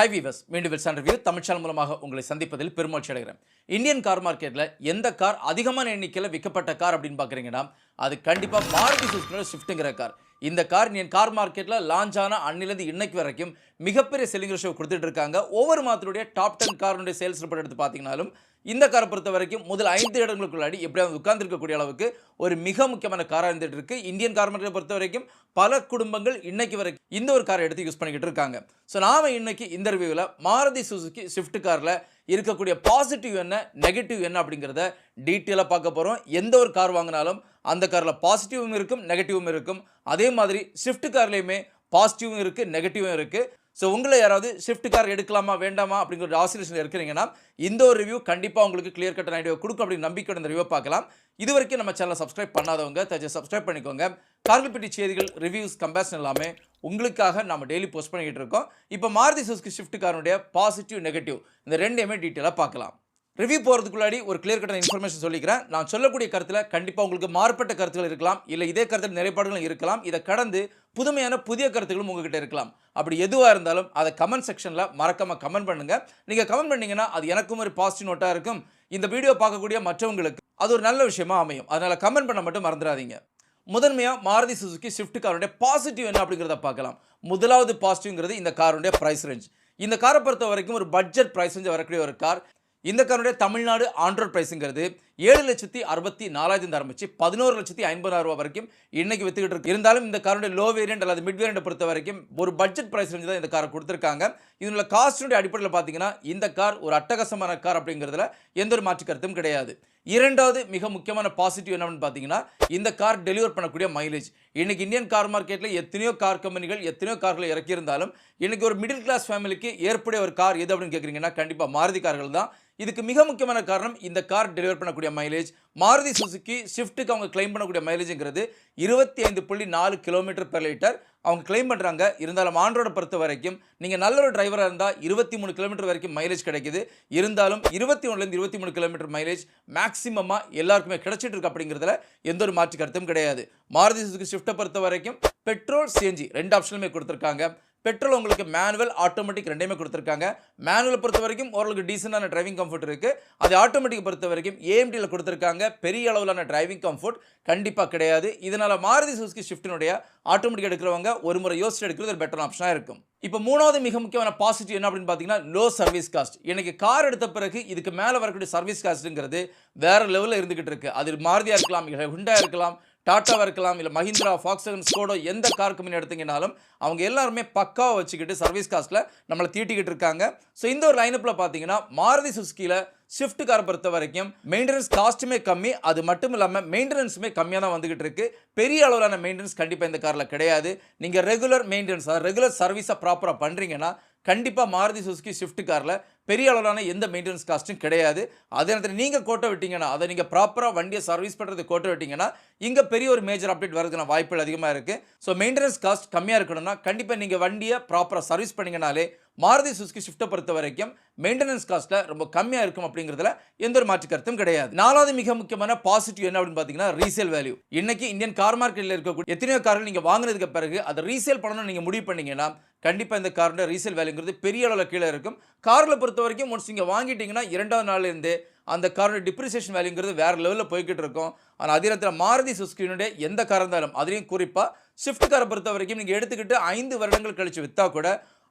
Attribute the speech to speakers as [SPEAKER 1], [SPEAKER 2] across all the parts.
[SPEAKER 1] High viewers மீண்டும் Wilson review Tamil மூலமாக உங்களை சந்திப்பதில் பெருமகிழ்ச்சி அடைகிறேன். இந்தியன் கார் மார்க்கெட்டில் எந்த கார் அதிகமான எண்ணிக்கையில் விற்கப்பட்ட கார் அப்படின்னு பார்க்குறீங்கன்னா அது கண்டிப்பாக மாருதி சுசுக்கியோட ஷிஃப்ட்டுங்கிற கார். இந்த கார் இந்தியன் கார் மார்க்கெட்டில் லான்ச் ஆன அன்னிலேருந்து இன்னைக்கு வரைக்கும் மிகப்பெரிய செல்லிங் ரேஷோ கொடுத்துட்டு இருக்காங்க. ஒவ்வொரு மாதத்துடைய டாப் டென் காருடைய சேல்ஸ் ரிப்போர்ட் எடுத்து பார்த்தீங்கன்னாலும் இந்த காரை பொறுத்த வரைக்கும் முதல் ஐந்து இடங்களுக்குள்ளாடி எப்படியாவது உட்கார்ந்துருக்கக்கூடிய அளவுக்கு ஒரு மிக முக்கியமான காராக இருந்துட்டு இருக்கு இந்தியன் கார் மார்க்கெட்டை பொறுத்த வரைக்கும் பல குடும்பங்கள் இன்னைக்கு வரைக்கும் இந்த ஒரு காரை எடுத்து யூஸ் பண்ணிக்கிட்டு இருக்காங்க. ஸோ நாம் இன்னைக்கு இந்த ரிவ்யூவில் மாருதி சுசுகி ஸ்விஃப்ட் காரில் இருக்கக்கூடிய பாசிட்டிவ் என்ன நெகட்டிவ் என்ன அப்படிங்கிறத டீட்டெயிலாக பார்க்க போகிறோம் எந்த ஒரு கார் வாங்கினாலும் அந்த காரில் பாசிட்டிவும் இருக்கும் நெகட்டிவும் இருக்கும். அதே மாதிரி ஸ்விஃப்ட் கார்லேயுமே பாசிட்டிவும் இருக்குது நெகட்டிவும் இருக்குது ஸோ உங்களை யாராவது ஷிஃப்ட் கார் எடுக்கலாமா வேண்டாமா அப்படிங்கிற ஒரு ஆசிலேஷன் இருக்கிறீங்கன்னா இந்த ஒரு ரிவ்யூ கண்டிப்பாக உங்களுக்கு கிளியர் கட் ஐடியா கொடுக்கும் அப்படின்னு நம்பிக்கை இந்த ரிவ்யூ பார்க்கலாம். இது வரைக்கும் நம்ம சேனலை சப்ஸ்கிரைப் பண்ணாதவங்க தச்சு சப்ஸ்கிரைப் பண்ணிக்கோங்க. கார்கள் பெட்டி செய்திகள் ரிவ்யூஸ் கம்பேரிசன் எல்லாமே உங்களுக்காக நம்ம டெய்லி போஸ்ட் பண்ணிக்கிட்டு இருக்கோம். இப்போ மாருதி சுஸ்கி ஷிஃப்ட் காரனுடைய பாசிட்டிவ் நெகட்டிவ் இந்த ரெண்டையுமே டீட்டெயிலாக பார்க்கலாம். ரிவ்யூ போகிறதுக்குள்ளாடி ஒரு கிளியர் கட்டான இன்ஃபர்மேஷன் சொல்லிக்கிறேன். நான் சொல்லக்கூடிய கருத்தில் கண்டிப்பாக உங்களுக்கு மாறுபட்ட கருத்துகள் இருக்கலாம். இல்லை இதே கருத்தில் நிலைப்பாடுகளும் இருக்கலாம். இதை கடந்து புதுமையான புதிய கருத்துக்களும் உங்ககிட்ட இருக்கலாம். அப்படி எதுவாக இருந்தாலும் அதை கமெண்ட் செக்ஷனில் மறக்காம கமெண்ட் பண்ணுங்க. நீங்கள் கமெண்ட் பண்ணீங்கன்னா அது எனக்கும் ஒரு பாசிட்டிவ் நோட்டாக இருக்கும். இந்த வீடியோ பார்க்கக்கூடிய மற்றவங்களுக்கு அது ஒரு நல்ல விஷயமா அமையும். அதனால் கமெண்ட் பண்ண மட்டும் மறந்துடாதீங்க. முதன்மையாக மாருதி சுசுக்கி ஸ்விஃப்ட் காருடைய பாசிட்டிவ் என்ன அப்படிங்கிறத பார்க்கலாம். முதலாவது பாசிட்டிவ்ங்கிறது இந்த காருடைய ப்ரைஸ் ரேஞ்ச் இந்த காரை பொறுத்த வரைக்கும் ஒரு பட்ஜெட் ப்ரைஸ் ரேஞ்ச் வரக்கூடிய ஒரு கார். இந்த கருடைய தமிழ்நாடு ஆண்ட்ராய்ட் பிரைஸுங்கிறது ஏழு லட்சத்தி அறுபத்தி நாலாயிரத்தி ஆரம்பிச்சு பதினோரு லட்சத்தி ஐம்பதாயிரம் ரூபா வரைக்கும் இன்னைக்கு வித்துக்கிட்டு இருக்கு. இருந்தாலும் இந்த காருடைய லோ வேரியன்ட் அல்லது மிட் வேரியன்ட் பொறுத்த வரைக்கும் ஒரு பட்ஜெட் ப்ரைஸ் ரேஞ்சு தான் இந்த காரை கொடுத்துருக்காங்க. இதனுள்ள காஸ்டினுடைய அடிப்படையில் பார்த்தீங்கன்னா இந்த கார் ஒரு அட்டகாசமான கார் அப்படிங்கிறதுல எந்த ஒரு மாற்று கருத்தும் கிடையாது. இரண்டாவது மிக முக்கியமான பாசிட்டிவ் என்னன்னு பார்த்தீங்கன்னா இந்த கார் டெலிவர் பண்ணக்கூடிய மைலேஜ் இன்னைக்கு இந்தியன் கார் மார்க்கெட்டில் எத்தனையோ கார் கம்பெனிகள் எத்தனையோ கார்களை இறக்கியிருந்தாலும் இன்னைக்கு ஒரு மிடில் கிளாஸ் ஃபேமிலிக்கு ஏற்புடைய ஒரு கார் எது அப்படின்னு கேட்குறீங்கன்னா கண்டிப்பாக மாருதி கார்கள் தான். இதுக்கு மிக முக்கியமான காரணம் இந்த கார் டெலிவர் பண்ணக்கூடிய மைலேஜ் மாருதி சுசுக்கி ஷிஃப்ட்டுக்கு அவங்க கிளைம் பண்ணக்கூடிய மைலேஜுங்கிறது இருபத்தி ஐந்து புள்ளி நாலு கிலோமீட்டர் பெர் லிட்டர் அவங்க கிளைம் பண்ணுறாங்க இருந்தாலும் ஆண்ட்ராய்டை பொறுத்த வரைக்கும் நீங்கள் நல்ல ஒரு டிரைவராக இருந்தால் இருபத்தி மூணு கிலோமீட்டர் வரைக்கும் மைலேஜ் கிடைக்குது. இருந்தாலும் இருபத்தி ஒன்றுலேருந்து இருபத்தி மூணு கிலோமீட்டர் மைலேஜ் மேக்ஸிமமாக எல்லாருக்குமே கிடைச்சிட்டு இருக்கு அப்படிங்கிறதுல எந்த ஒரு மாற்று கருத்தும் கிடையாது. மாருதி சுசுக்கு ஷிஃப்ட்டை பொறுத்த வரைக்கும் பெட்ரோல் சிஎன்ஜி ரெண்டு ஆப்ஷனுமே கொடுத்துருக்காங்க. பெட்ரோல் உங்களுக்கு மேனுவல் ஆட்டோமேட்டிக் ரெண்டையுமே கொடுத்துருக்காங்க. மேனுவலை பொறுத்த வரைக்கும் ஓரளவுக்கு டீசெண்டான டிரைவிங் கம்ஃபர்ட் இருக்குது அது ஆட்டோமேட்டிக் பொறுத்த வரைக்கும் ஏஎம்டியில் கொடுத்துருக்காங்க. பெரிய அளவிலான டிரைவிங் கம்ஃபர்ட் கண்டிப்பாக கிடையாது. இதனால் மாருதி சுசுகி ஷிஃப்ட்டினுடைய ஆட்டோமேட்டிக் எடுக்கிறவங்க ஒரு முறை யோசிச்சு எடுக்கிறது ஒரு பெட்டர் ஆப்ஷனாக இருக்கும். இப்போ மூணாவது மிக முக்கியமான பாசிட்டிவ் என்ன அப்படின்னு பார்த்தீங்கன்னா லோ சர்வீஸ் காஸ்ட் எனக்கு கார் எடுத்த பிறகு இதுக்கு மேலே வரக்கூடிய சர்வீஸ் காஸ்ட்டுங்கிறது வேறு லெவலில் இருந்துக்கிட்டு இருக்குது அது மாருதியாக இருக்கலாம் ஹுண்டாக இருக்கலாம் டாட்டாவாக இருக்கலாம் இல்லை மஹிந்திரா ஃபாக்ஸன் ஸ்கோடோ எந்த கார் கம்பெனி எடுத்தீங்கனாலும் அவங்க எல்லாருமே பக்காவை வச்சுக்கிட்டு சர்வீஸ் காஸ்ட்டில் நம்மளை தீட்டிக்கிட்டு இருக்காங்க. ஸோ இந்த ஒரு லைனப்பில் பார்த்தீங்கன்னா மாருதி சுஸ்கியில் ஷிஃப்ட் காரை பொறுத்த வரைக்கும் மெயின்டெனன்ஸ் காஸ்ட்டுமே கம்மி. அது மட்டும் இல்லாமல் மெயின்டெனன்ஸுமே கம்மியாக தான் வந்துகிட்டு இருக்கு. பெரிய அளவிலான மெயின்டெனன்ஸ் கண்டிப்பாக இந்த காரில் கிடையாது. நீங்கள் ரெகுலர் மெயின்டெனன்ஸ் அதாவது ரெகுலர் சர்வீஸை ப்ராப்பராக பண்ணுறீங்கன்னா கண்டிப்பாக மாருதி சுசுகி ஷிஃப்ட் காரில் பெரிய அளவிலான எந்த மெயின்டெனன்ஸ் காஸ்ட்டும் கிடையாது. அதே நேரத்தில் நீங்கள் கோட்டை விட்டிங்கன்னா அதை நீங்கள் ப்ராப்பராக வண்டியை சர்வீஸ் பண்ணுறது கோட்டை விட்டிங்கன்னா இங்கே பெரிய ஒரு மேஜர் அப்டேட் வரதுக்கான வாய்ப்புகள் அதிகமாக இருக்குது ஸோ மெயின்டெனன்ஸ் காஸ்ட் கம்மியாக இருக்கணும்னா கண்டிப்பாக நீங்கள் வண்டியை ப்ராப்பராக சர்வீஸ் பண்ணிங்கனாலே மாருதி சுசுகி ஷிஃப்ட்டை பொறுத்த வரைக்கும் மெயின்டெனன்ஸ் காஸ்ட்டில் ரொம்ப கம்மியாக இருக்கும் அப்படிங்கிறதுல எந்த ஒரு மாற்று கருத்தும் கிடையாது. நாலாவது மிக முக்கியமான பாசிட்டிவ் என்ன அப்படின்னு பார்த்தீங்கன்னா ரீசேல் வேல்யூ இன்னைக்கு இந்தியன் கார் மார்க்கெட்டில் இருக்கக்கூடிய எத்தனையோ கார்கள் நீங்கள் வாங்கினதுக்கு பிறகு அதை ரீசேல் பண்ணணும்னு நீங்கள் முடிவு பண்ணீங்கன்னா கண்டிப்பாக இந்த காரோட ரீசேல் வேல்யூங்கிறது பெரிய அளவில் கீழே இருக்கும். காரில் பொறுத்த வரைக்கும் ஒன்ஸ் நீங்கள் வாங்கிட்டீங்கன்னா இரண்டாவது நாள்லேருந்து அந்த காரோட டிப்ரிசியேஷன் வேல்யூங்கிறது வேறு லெவலில் போய்கிட்டு இருக்கும். ஆனால் அதே நேரத்தில் மாருதி சுஸ்கினுடைய எந்த காரம் இருந்தாலும் அதுலேயும் குறிப்பாக ஷிஃப்ட் காரை பொறுத்த வரைக்கும் நீங்கள் எடுத்துக்கிட்டு ஐந்து வருடங்கள் கழித்து விற்றா கூட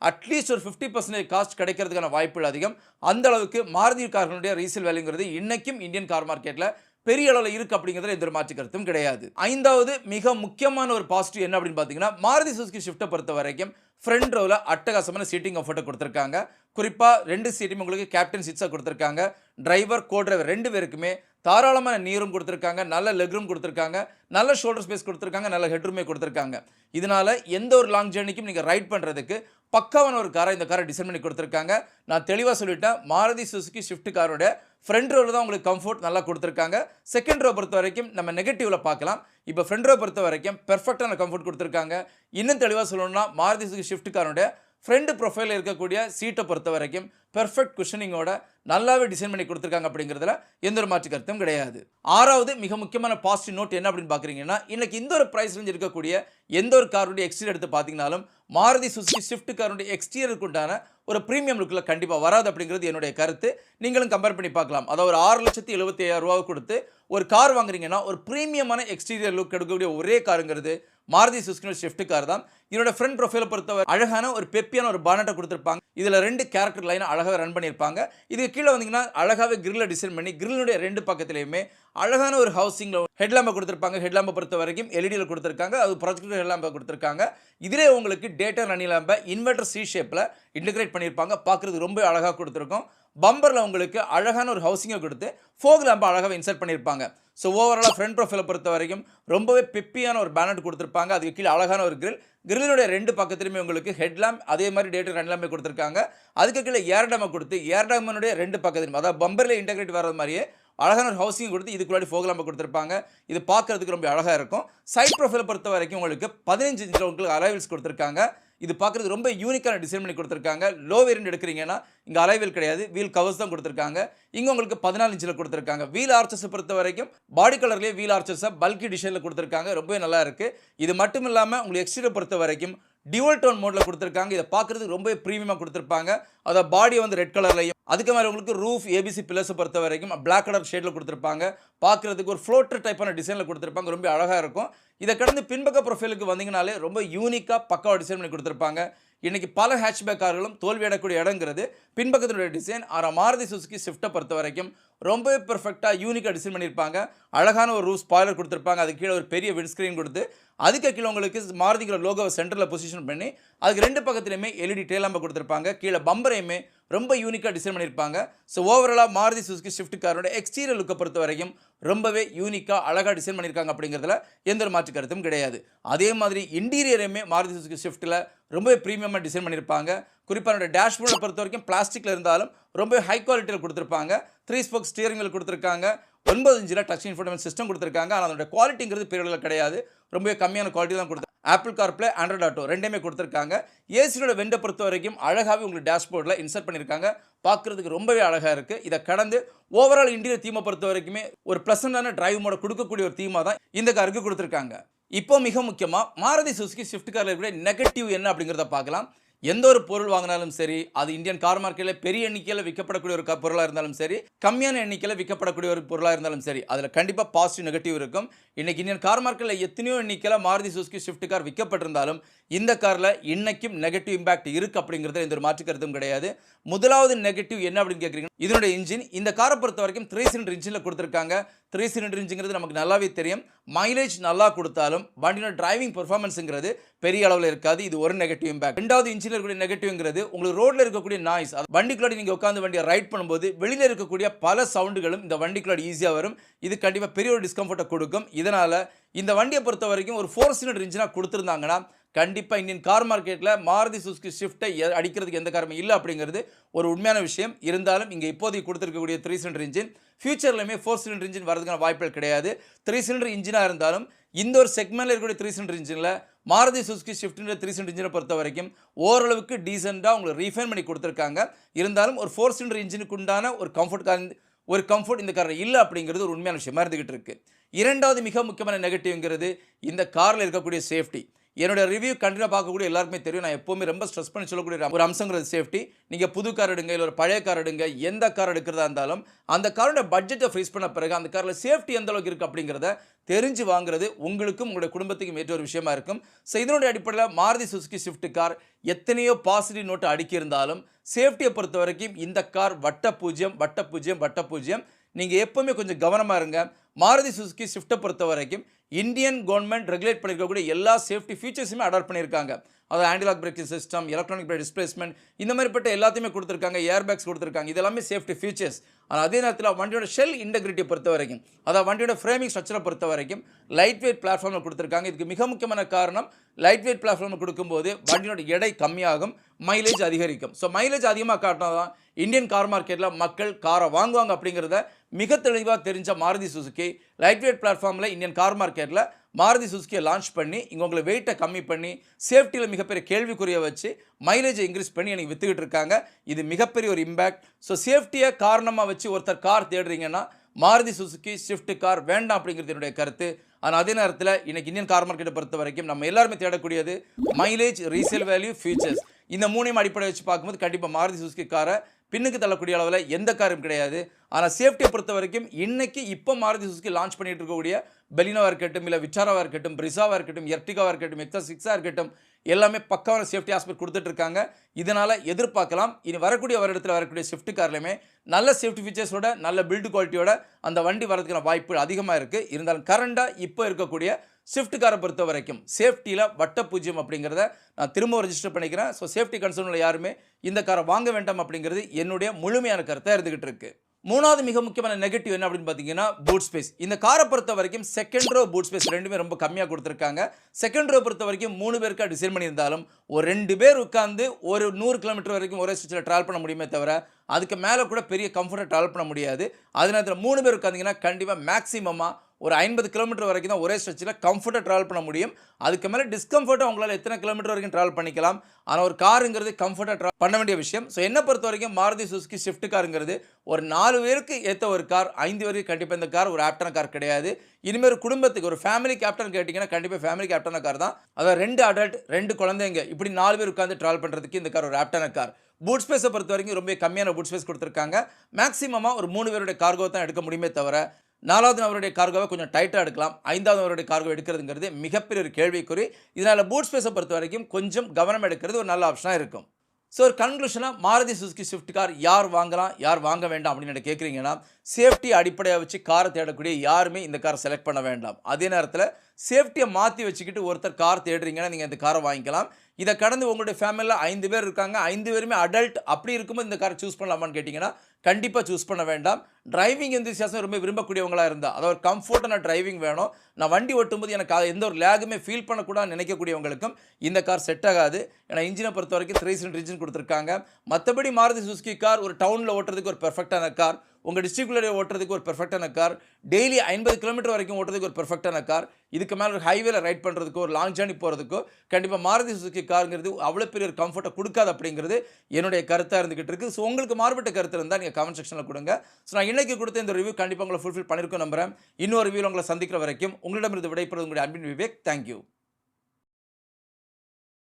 [SPEAKER 1] அட்லீஸ்ட் ஒரு ஃபிஃப்டி பர்சன்டேஜ் காஸ்ட் கிடைக்கிறதுக்கான வாய்ப்புகள் அதிகம். அந்த அளவுக்கு மாருதி கார்களுடைய ரீசேல் வேலைங்கிறது இன்னைக்கும் இந்தியன் கார் மார்க்கெட்டில் பெரிய அளவில் இருக்குது அப்படிங்கிறதுல எந்த மாற்று கருத்தும் கிடையாது. ஐந்தாவது மிக முக்கியமான ஒரு பாசிட்டிவ் என்ன அப்படின்னு பார்த்தீங்கன்னா மாருதி சுசுகி ஷிஃப்ட்டை பொறுத்த வரைக்கும் ஃப்ரண்ட் ரோவில் அட்டகாசமான சீட்டிங் கம்ஃபர்ட்டை கொடுத்துருக்காங்க. குறிப்பாக ரெண்டு சீட்டுமே உங்களுக்கு கேப்டன் சீட்ஸாக கொடுத்துருக்காங்க. டிரைவர் கோ டிரைவர் ரெண்டு பேருக்குமே தாராளமான நீரும் கொடுத்துருக்காங்க. நல்ல லெக்ரூம் கொடுத்துருக்காங்க. நல்ல ஷோல்டர் ஸ்பேஸ் கொடுத்துருக்காங்க. நல்ல ஹெட்ரூமே கொடுத்துருக்காங்க. இதனால எந்த ஒரு லாங் ஜேர்னிக்கும் நீங்கள் ரைட் பண்ணுறதுக்கு பக்காவான ஒரு காரை இந்த காரை டிசைன் பண்ணி கொடுத்துருக்காங்க. நான் தெளிவாக சொல்லிட்டேன். மாருதி சுசுகி ஸ்விஃப்ட் காரோட ஃப்ரண்ட் ரோவில் தான் உங்களுக்கு கம்ஃபர்ட் நல்லா கொடுத்துருக்காங்க. செகண்ட் ரோ பொறுத்த வரைக்கும் நம்ம நெகட்டிவில் பார்க்கலாம். இப்போ ஃப்ரண்ட் பொறுத்த வரைக்கும் பெர்ஃபெக்டான கம்ஃபர்ட் கொடுத்துருக்காங்க. இன்னும் தெளிவாக சொல்லணும்னா மாருதி சுகி ஷிஃப்ட் காரோட ஃப்ரெண்டு ப்ரொஃபைலில் இருக்கக்கூடிய சீட்டை பொறுத்த வரைக்கும் பெர்ஃபெக்ட் குஷனிங்கோட நல்லாவே டிசைன் பண்ணி கொடுத்துருக்காங்க அப்படிங்கிறதுல எந்த ஒரு மாற்று கருத்தும் கிடையாது. ஆறாவது மிக முக்கியமான பாசிட்டிவ் நோட் என்ன அப்படின்னு பார்க்குறீங்கன்னா இன்றைக்கி இந்த ஒரு ப்ரைஸ் ரேஞ்ச் இருக்கக்கூடிய எந்த ஒரு காருடைய எக்ஸ்டீரியர் எடுத்து பார்த்தீங்கனாலும் மாருதி சுசுகி ஸ்விஃப்ட் காருடைய எக்ஸ்டீரியருக்கு உண்டான ஒரு ப்ரீமியம் லுக்கில் கண்டிப்பாக வராது அப்படிங்கிறது என்னுடைய கருத்து. நீங்களும் கம்பேர் பண்ணி பார்க்கலாம். அதாவது ஒரு ஆறு லட்சத்தி எழுபத்தி ஐயாயிரம் ரூபாவை கொடுத்து ஒரு கார் வாங்குறீங்கன்னா ஒரு ப்ரீமியமான எக்ஸ்டீரியர் லுக் எடுக்கக்கூடிய ஒரே காருங்கிறது மாருதி சுசுகி ஷிஃப்ட் கார் தான். இதோட ஃப்ரண்ட் ப்ரொஃபைலை பொறுத்தவரை அழகான ஒரு பெப்பியான ஒரு பானட்டை கொடுத்துருப்பாங்க. இதில் ரெண்டு கேரக்டர் லைனை அழகாக ரன் பண்ணியிருப்பாங்க. இதுக்கு கீழே வந்தீங்கன்னா அழகாகவே கிரில்ல டிசைன் பண்ணி கிரில்லுடைய ரெண்டு பக்கத்துலையுமே அழகான ஒரு ஹவுசிங்கில் ஹெட்லாம்பை கொடுத்துருப்பாங்க. ஹெட்லாம்பை பொறுத்த வரைக்கும் எல்இடியில் கொடுத்துருக்காங்க. அது ப்ரொஜெக்டர் ஹெட்லாம்பை கொடுத்துருக்காங்க. இதிலே உங்களுக்கு டேட்டா ரனி லேம்பை இன்வெர்டர் சி ஷேப்பில் இன்டிகிரேட் பண்ணியிருப்பாங்க. பார்க்குறது ரொம்ப அழகாக கொடுத்துருக்கோம். பம்பரில் உங்களுக்கு அழகான ஒரு ஹவுசிங்கை கொடுத்து ஃபோக் லேம்பை அழகாக இன்சர்ட் பண்ணியிருப்பாங்க. ஸோ ஓவராலாக ஃப்ரண்ட் ப்ரொஃபைலை பொறுத்த வரைக்கும் ரொம்பவே பெப்பியான ஒரு பேனட் கொடுத்துருப்பாங்க. அதுக்கு கீழே அழகான ஒரு கிரில் கிரிலினுடைய ரெண்டு பக்கத்துலையுமே உங்களுக்கு ஹெட்லாம்ப் அதே மாதிரி டேட்டர் ரெண்டு லேம்பே கொடுத்துருக்காங்க. அதுக்கு கீழே ஏர்டாமை கொடுத்து ஏர்டாமனுடைய ரெண்டு பக்கத்துலையும் அதாவது பம்பரில் இன்டகிரேட் வர்றது மாதிரியே அழகான ஒரு ஹவுசிங் கொடுத்து இதுக்குள்ளாடி ஃபோக் லேம்பை கொடுத்துருப்பாங்க. இது பார்க்குறதுக்கு ரொம்ப அழகாக இருக்கும். சைட் ப்ரொஃபைலை பொறுத்த வரைக்கும் உங்களுக்கு பதினஞ்சு இன்ச்சில் உங்களுக்கு அலைவல்ஸ் கொடுத்துருக்காங்க. இது பார்க்குறது ரொம்ப யூனிக்கான டிசைன் பண்ணி கொடுத்துருக்காங்க. லோ வேரியன்ட் எடுக்கிறீங்கன்னா இங்கே அலைவில் கிடையாது. வீல் கவர்ஸ் தான் கொடுத்துருக்காங்க. இங்கே உங்களுக்கு பதினாலு இன்ச்சில் கொடுத்துருக்காங்க. வீல் ஆர்ச்சஸை பொறுத்த வரைக்கும் பாடி கலர்லேயே வீல் ஆர்ச்சஸை பல்கி டிசைனில் கொடுத்துருக்காங்க. ரொம்பவே நல்லா இருக்குது இது மட்டும் இல்லாமல் உங்களுக்கு எக்ஸ்டீரியர் பொறுத்த வரைக்கும் டியூவல் டோன் மோடில் கொடுத்துருக்காங்க. இதை பார்க்குறதுக்கு ரொம்ப ப்ரீமியமாக கொடுத்துருப்பாங்க. அதை பாடியை வந்து ரெட் கலர்லையும் அதுக்கு மேலே உங்களுக்கு ரூஃப் ஏபிசி பில்லர்ஸை பொறுத்த வரைக்கும் பிளாக் கலர் ஷேடில் கொடுத்துருப்பாங்க. பார்க்குறதுக்கு ஒரு ஃப்ளோட்டர் டைப்பான டிசைனில் கொடுத்துருப்பாங்க. ரொம்ப அழகாக இருக்கும். இதை கடந்து பின்பக்க ப்ரொஃபைலுக்கு வந்தீங்கனாலே ரொம்ப யூனிக்காக பக்காவாக டிசைன் பண்ணி கொடுத்துருப்பாங்க. இன்றைக்கி பல ஹேட்ச்பேக் கார்களும் தோல்வியடக்கூடிய இடங்கிறது பின்பக்கத்தினுடைய டிசைன் ஆனால் மாருதி சுசுகி ஸ்விஃப்ட்டை பொறுத்த வரைக்கும். ரொம்பவே பெர்ஃபெக்டாக யூனிக்காக டிசைன் பண்ணியிருப்பாங்க. அழகான ஒரு ரூஃப் ஸ்பாய்லர் கொடுத்துருப்பாங்க. அதுக்கு கீழே ஒரு பெரிய விண்ட்ஸ்க்ரீன் கொடுத்து அதுக்கு கீழே உங்களுக்கு மாருதிங்கிற லோகோவை சென்டரில் பொசிஷன் பண்ணி அதுக்கு ரெண்டு பக்கத்துலையுமே எல்இடி டேலாம்பை கொடுத்துருப்பாங்க. கீழே பம்பரையுமே ரொம்ப யூனிக்காக டிசைன் பண்ணியிருப்பாங்க. ஸோ ஓவராலாக மாருதி சுசுகி ஸ்விஃப்ட் காரோட எக்ஸ்டீரியர் லுக்கை பொறுத்த வரைக்கும் ரொம்பவே யூனிக்காக அழகாக டிசைன் பண்ணியிருக்காங்க அப்படிங்கிறதுல எந்த ஒரு மாற்று கருத்தும் கிடையாது. அதே மாதிரி இன்டீரியரையுமே மாருதி சுசுகி ஸ்விஃப்ட்டில் ரொம்பவே ப்ரீமியமாக டிசைன் பண்ணியிருப்பாங்க. குறிப்பாக என்னோடய டேஷ்போர்டை பொறுத்த வரைக்கும் பிளாஸ்டிக்கில் இருந்தாலும் ரொம்ப ஹை குவாலிட்டியில் கொடுத்துருப்பாங்க. த்ரீ ஸ்போக் ஸ்டியரிங் வீல் கொடுத்துருக்காங்க. ஒன்பது இன்ச்சில் டச் இன்ஃபோர்மெண்ட் சிஸ்டம் கொடுத்துருக்காங்க. ஆனால் அதோட குவாலிட்டிங்கிறது பெரிய கிடையாது. ரொம்பவே கம்மியான குவாலிட்டி தான் கொடுத்து ஆப்பிள் கார்ப்ளே ஆண்ட்ராய்ட் ஆட்டோ ரெண்டுமே கொடுத்துருக்காங்க. ஏசியோட வெண்டை பொறுத்த வரைக்கும் அழகாகவே உங்களுக்கு டேஷ்போர்டில் இன்சர்ட் பண்ணியிருக்காங்க பார்க்குறதுக்கு ரொம்பவே அழகாக இருக்குது இதை கடந்து ஓவரால் இன்டீரியர் தீமை பொறுத்த வரைக்குமே ஒரு ப்ளசண்டான டிரைவ் மோட கொடுக்கக்கூடிய ஒரு தீமாக தான் இந்த காருக்கு கொடுத்துருக்காங்க. இப்போ மிக முக்கியமாக மாருதி சுசுகி ஸ்விஃப்ட் காரில் இருக்கக்கூடிய நெகட்டிவ் என்ன அப்படிங்கிறத பார்க்கலாம். எந்த ஒரு பொருள் வாங்கினாலும் சரி அது இந்தியன் கார் மார்க்கெட்டில் பெரிய எண்ணிக்கையில் விற்கப்படக்கூடிய ஒரு க பொருளாக இருந்தாலும் சரி கம்மியான எண்ணிக்கையில் விற்கப்படக்கூடிய ஒரு பொருளாக இருந்தாலும் சரி அதில் கண்டிப்பாக பாசிட்டிவ் நெகட்டிவ் இருக்கும். இன்றைக்கி இந்தியன் கார் மார்க்கெட்டில் எத்தனையோ எண்ணிக்கையில் மாருதி சுசுகி ஸ்விஃப்ட் கார் விற்கப்பட்டிருந்தாலும் இந்த காரில் இன்றைக்கும் நெகட்டிவ் இம்பாக்ட் இருக்குது அப்படிங்கிறது எந்த ஒரு மாற்று கருத்தும் கிடையாது. முதலாவது நெகட்டிவ் என்ன அப்படின்னு கேட்குறீங்க இதனுடைய இன்ஜின் இந்த காரை பொறுத்த வரைக்கும் த்ரீ சிலிண்டர் இன்ஜினில் கொடுத்துருக்காங்க. த்ரீ சிலிண்டர் இன்ஜிங்கிறது நமக்கு நல்லாவே தெரியும். மைலேஜ் நல்லா கொடுத்தாலும் வண்டியோட டிரைவிங் பெர்ஃபார்மன்ஸுங்கிறது பெரிய அளவில் இருக்காது. இது ஒரு நெகட்டிவ் இம்பாக்ட் ரெண்டாவது இன்ஜினில் இருக்கக்கூடிய நெகட்டிவ்ங்கிறது உங்களுக்கு ரோட்டில் இருக்கக்கூடிய நாய்ஸ் வண்டிக்குள்ளாடி நீங்கள் உட்காந்து வண்டியை ரைட் பண்ணும்போது வெளியில் இருக்கக்கூடிய பல சவுண்டுகளும் இந்த வண்டிக்குள்ளாடி ஈஸியாக வரும். இது கண்டிப்பாக பெரிய ஒரு டிஸ்கம்ஃபர்ட்டை கொடுக்கும். இதனால் இந்த வண்டியை பொறுத்த வரைக்கும் ஒரு ஃபோர் சிலிண்டர் இன்ஜினாக கொடுத்துருந்தாங்கன்னா கண்டிப்பாக இந்தியன் கார் மார்க்கெட்டில் மாருதி சுஸ்கி ஷிஃப்ட்டை அடிக்கிறதுக்கு எந்த காரணமும் இல்லை அப்படிங்கிறது ஒரு உண்மையான விஷயம். இருந்தாலும் இங்கே இப்போதைக்கு கொடுத்துருக்கக்கூடிய த்ரீ சிலிண்டர் இன்ஜின் ஃபியூச்சர்லையுமே ஃபோர் சிலிண்டர் இன்ஜின் வரதுக்கான வாய்ப்புகள் கிடையாது. த்ரீ சிலிண்டர் இன்ஜினாக இருந்தாலும் இந்த ஒரு செக்மெண்ட்டில் இருக்கக்கூடிய த்ரீ சிலிண்டர் இன்ஜினில் மாருதி சுசுகி ஷிஃப்ட்ன்ற த்ரீ சிலிண்டர் இன்ஜினை பொறுத்த வரைக்கும் ஓரளவுக்கு டீசெண்டாக உங்களுக்கு ரீஃபைன் பண்ணி கொடுத்துருக்காங்க. இருந்தாலும் ஒரு ஃபோர் சிலிண்டர் இன்ஜினுக்கு உண்டான ஒரு கம்ஃபர்ட் கார் ஒரு கம்ஃபர்ட் இந்த காரில் இல்லை அப்படிங்கிறது ஒரு உண்மையான விஷயமா. இருந்துகிட்டு இருக்குது இரண்டாவது மிக முக்கியமான நெகட்டிவ்ங்கிறது இந்த காரில் இருக்கக்கூடிய சேஃப்டி என்னோட ரிவ்யூ கண்டினியூ பார்க்கக்கூடிய எல்லாருக்குமே தெரியும். நான் எப்போவுமே ரொம்ப ஸ்ட்ரெஸ் பண்ணி சொல்லக்கூடிய ஒரு அம்சங்கிறது சேஃப்டி நீங்கள் புது கார் எடுங்க இல்லை ஒரு பழைய கார் எடுங்க எந்த கார் எடுக்கிறதா இருந்தாலும் அந்த காரோட பட்ஜெட்டை ஃப்ரீஸ் பண்ண பிறகு அந்த காரில் சேஃப்டி எந்த அளவுக்கு இருக்குது அப்படிங்கிறத தெரிஞ்சு வாங்குறது உங்களுக்கும் உங்களுடைய குடும்பத்துக்கும் ஏற்ற ஒரு விஷயமா இருக்கும். ஸோ இதனுடைய அடிப்படையில் மாருதி சுசுகி ஸ்விஃப்ட் கார் எத்தனையோ பாசிட்டிவ் நோட்டை அடிக்கியிருந்தாலும் சேஃப்டியை பொறுத்த வரைக்கும் இந்த கார் வட்ட பூஜ்ஜியம் வட்ட பூஜ்ஜியம் வட்ட பூஜ்ஜியம் நீங்கள் எப்போவுமே கொஞ்சம் கவனமாக இருங்க. மாருதி சுசுக்கி ஸ்விஃப்ட்டை பொறுத்த வரைக்கும் இந்தியன் கவர்மெண்ட் ரெகுலேட் பண்ணியிருக்கக்கூடிய எல்லா சேஃப்டி ஃபீச்சர்ஸுமே அடாப்ட் பண்ணியிருக்காங்க. அதாவது antilock braking system electronic brake displacement இந்த மாதிரிப்பட்ட எல்லாத்தையுமே கொடுத்துருக்காங்க ஏர் பேக்ஸ் கொடுத்துருக்காங்க இதெல்லாமே சேஃப்டி ஃபீச்சர்ஸ் ஆனால் அதே நேரத்தில் வண்டியோட ஷெல் இன்டெகிரிட்டியை பொறுத்த வரைக்கும் அதாவது வண்டியோட ஃப்ரேமிங் ஸ்ட்ரக்சரை பொறுத்த வரைக்கும் லைட் வெயிட் பிளாட்ஃபார்மில் கொடுத்துருக்காங்க. இதுக்கு மிக முக்கியமான காரணம் லைட் வெயிட் பிளாட்ஃபார்மில் கொடுக்கும்போது வண்டியோட எடை கம்மியாகும். மைலேஜ் அதிகரிக்கும். ஸோ மைலேஜ் அதிகமாக காட்டினா தான் இந்தியன் கார் மார்க்கெட்டில் மக்கள் காரை வாங்குவாங்க அப்படிங்கிறத மிக தெளிவாக தெரிஞ்ச மாருதி சுசுகி லைட் வெயிட் பிளாட்ஃபார்மில் இந்தியன் கார் மார்க்கெட்டில் மாருதி சுசுக்கியை லான்ச் பண்ணி இங்கே உங்களை வெயிட்டை கம்மி பண்ணி சேஃப்டியில் மிகப்பெரிய கேள்விக்குரிய வச்சு மைலேஜை இன்க்ரீஸ் பண்ணி எனக்கு விற்றுக்கிட்டு இருக்காங்க. இது மிகப்பெரிய ஒரு இம்பேக்ட் ஸோ சேஃப்டியை காரணமாக வச்சு ஒருத்தர் கார் தேடுறீங்கன்னா மாருதி சுசுக்கி ஸ்விஃப்ட் கார் வேண்டாம் அப்படிங்கிறது என்னுடைய கருத்து. ஆனால் அதே நேரத்தில் இன்றைக்கி இந்தியன் கார் மார்க்கெட்டை பொறுத்த வரைக்கும் நம்ம எல்லாருமே தேடக்கூடியது மைலேஜ் ரீசேல் வேல்யூ ஃபியூச்சர்ஸ் இந்த மூணையும் அடிப்படை வச்சு பார்க்கும்போது கண்டிப்பாக மாருதி சுசுக்கி காரை பின்னுக்கு தள்ளக்கூடிய அளவில் எந்த காரும் கிடையாது. ஆனால் சேஃப்டியை பொறுத்த வரைக்கும் இன்றைக்கி இப்போ மாருதி சுசுக்கி லான்ச் பண்ணிகிட்டு இருக்கக்கூடிய பெலினோவாக இருக்கட்டும் இல்லை விச்சாராவாக இருக்கட்டும் பிரிசாவாக இருக்கட்டும் எர்டிகாவாக இருக்கட்டும் எக்ஸா சிக்ஸாக இருக்கட்டும் எல்லாமே பக்காவான சேஃப்டி ஆஸ்பெக்ட் கொடுத்துட்டு இருக்காங்க. இதனால் எதிர்பார்க்கலாம். இனி வரக்கூடிய வருடத்தில் வரக்கூடிய ஸ்விஃப்ட் கார்லையுமே நல்ல சேஃப்டி ஃபீச்சர்ஸோட நல்ல பில்டு குவாலிட்டியோட அந்த வண்டி வரதுக்கான வாய்ப்பு அதிகமாக இருக்குது இருந்தாலும் கரண்டாக இப்போ இருக்கக்கூடிய ஸ்விஃப்ட் காரை பொறுத்த வரைக்கும் சேஃப்டியில் வட்ட பூஜ்ஜியம் அப்படிங்கிறத நான் திரும்ப ரெஜிஸ்டர் பண்ணிக்கிறேன். ஸோ சேஃப்டி கன்சர்னில் யாருமே இந்த காரை வாங்க வேண்டாம் அப்படிங்கிறது என்னுடைய முழுமையான கருத்தாக இருந்துகிட்டு இருக்கு. மூணாவது மிக முக்கியமான நெகட்டிவ் என்ன அப்படின்னு பார்த்தீங்கன்னா பூட் ஸ்பேஸ் இந்த காரை பொறுத்த வரைக்கும் செகண்ட் ரோ பூட் ஸ்பேஸ் ரெண்டுமே ரொம்ப கம்மியாக கொடுத்துருக்காங்க. செகண்ட் ரோ பொறுத்த வரைக்கும் மூணு பேருக்கு டிசைன் பண்ணியிருந்தாலும் ஒரு ரெண்டு பேர் உட்காந்து ஒரு நூறு கிலோமீட்டர் வரைக்கும் ஒரே ஸ்டிச்சில் ட்ராவல் பண்ண முடியுமே தவிர அதுக்கு மேலே கூட பெரிய கம்ஃபர்ட்டாக ட்ராவல் பண்ண முடியாது. அதனால மூணு பேர் உட்காந்திங்கன்னா கண்டிப்பாக மேக்ஸிமமாக ஒரு ஐம்பது கிலோமீட்டர் வரைக்கும் தான் ஒரே ஸ்ட்ரெச்சில் கம்ஃபர்ட்டாக ட்ராவல் பண்ண முடியும். அதுக்கு மேலே டிஸ்கம்ஃபர்ட்டாக உங்களால் எத்தனை கிலோமீட்டர் வரைக்கும் ட்ராவல் பண்ணிக்கலாம். ஆனால் ஒரு காருங்கிறது கம்ஃபர்ட்டாக ட்ரா பண்ண வேண்டிய விஷயம். ஸோ என்ன பொறுத்த வரைக்கும் மாருதி சுசுகி ஷிஃப்ட் காருங்கிறது ஒரு நாலு பேருக்கு ஏற்ற ஒரு கார் ஐந்து பேருக்கு கண்டிப்பாக இந்த கார் ஒரு ஆப்டான கார் கிடையாது. இனிமேல் ஒரு குடும்பத்துக்கு ஒரு ஃபேமிலி கேப்டன் கேட்டிங்கன்னா கண்டிப்பாக ஃபேமிலி கேப்டான கார் தான். அதாவது ரெண்டு அடல்ட் ரெண்டு குழந்தைங்க இப்படி நாலு பேர் உட்காந்து ட்ராவல் பண்ணுறதுக்கு இந்த கார் ஒரு ஆப்டான கார் பூட் ஸ்பேஸை பொறுத்த வரைக்கும் ரொம்ப கம்மியான பூட் ஸ்பேஸ் கொடுத்துருக்காங்க. மேக்ஸிமமாக ஒரு மூணு பேருடைய கார்கோ தான் எடுக்க முடியுமே தவிர நாலாவது நபருடைய கார்கோவை கொஞ்சம் டைட்டாக எடுக்கலாம். ஐந்தாவது நபருடைய கார்கோ எடுக்கிறதுங்கிறது மிகப்பெரிய ஒரு கேள்விக்குறி. இதனால் பூட் ஸ்பேஸை பொறுத்த வரைக்கும் கொஞ்சம் கவனம் எடுக்கிறது ஒரு நல்ல ஆப்ஷனாக இருக்கும். ஸோ ஒரு கன்க்ளூஷனாக மாருதி சுசுகி ஸ்விஃப்ட் கார் யார் வாங்கலாம் யார் வாங்க வேண்டாம் அப்படின்னு கேட்குறீங்கன்னா சேஃப்டி அடிப்படையாக வச்சு காரை தேடக்கூடிய யாருமே இந்த காரை செலக்ட் பண்ண வேண்டாம். அதே நேரத்தில் சேஃப்டியை மாற்றி வச்சுக்கிட்டு ஒருத்தர் கார் தேடுறீங்கன்னா நீங்கள் இந்த காரை வாங்கிக்கலாம். இதை கடந்து உங்களுடைய ஃபேமிலியில் ஐந்து பேர் இருக்காங்க ஐந்து பேருமே அடல்ட் அப்படி இருக்கும்போது இந்த காரை சூஸ் பண்ணலாமான்னு கேட்டிங்கன்னா கண்டிப்பாக சூஸ் பண்ண வேண்டாம். டிரைவிங் எந்திரிசியாசம் ரொம்ப விரும்பக்கூடியவங்களாக இருந்தால் அதாவது ஒரு கம்ஃபர்ட்டான டிரைவிங் வேணும். நான் வண்டி ஓட்டும்போது எனக்கு எந்த ஒரு லேகுமே ஃபீல் பண்ணக்கூடாதுன்னு நினைக்கக்கூடியவங்களுக்கும் இந்த கார் செட் ஆகாது. ஏன்னா இன்ஜினை பொறுத்த வரைக்கும் த்ரீ சிலிண்டர் இன்ஜின் கொடுத்துருக்காங்க. மற்றபடி மாருதி சுஸ்கி கார் ஒரு டவுனில் ஓட்டுறதுக்கு ஒரு பெர்ஃபெக்டான கார் உங்கள் டிஸ்ட்ரிக்ட்குள்ளே ஓட்டுறதுக்கு ஒரு பெர்ஃபெக்டான கார் டெய்லி ஐம்பது கிலோமீட்டர் வரைக்கும் ஓட்டுறதுக்கு ஒரு பெர்ஃபெக்டான கார் இதுக்கு மேலே ஒரு ஹைவேல ரைட் பண்ணுறதுக்கோ ஒரு லாங் ஜேர்னி போகிறதுக்கோ கண்டிப்பாக மாருதி சுசுகி காருங்கிறது அவ்வளோ பெரிய ஒரு கம்ஃபர்ட்டை கொடுக்காது அப்படிங்கிறது என்னுடைய கருத்தாக இருந்துகிட்டு இருக்குது ஸோ உங்களுக்கு மாறுபட்ட கருத்து இருந்தால் நீங்கள் கமெண்ட் செக்ஷனில் கொடுங்க. ஸோ நான் இன்னைக்கு கொடுத்த இந்த ரிவ்யூ கண்டிப்பாக உங்களை ஃபுல்ஃபில் பண்ணியிருக்கோம் நம்புறேன். இன்னொரு ரிவ்யூவில் உங்களை சந்திக்கிற வரைக்கும் உங்களிடமிருந்து விடைபெறுவது உங்களுடைய அன்பின் விவேக். தேங்க்யூ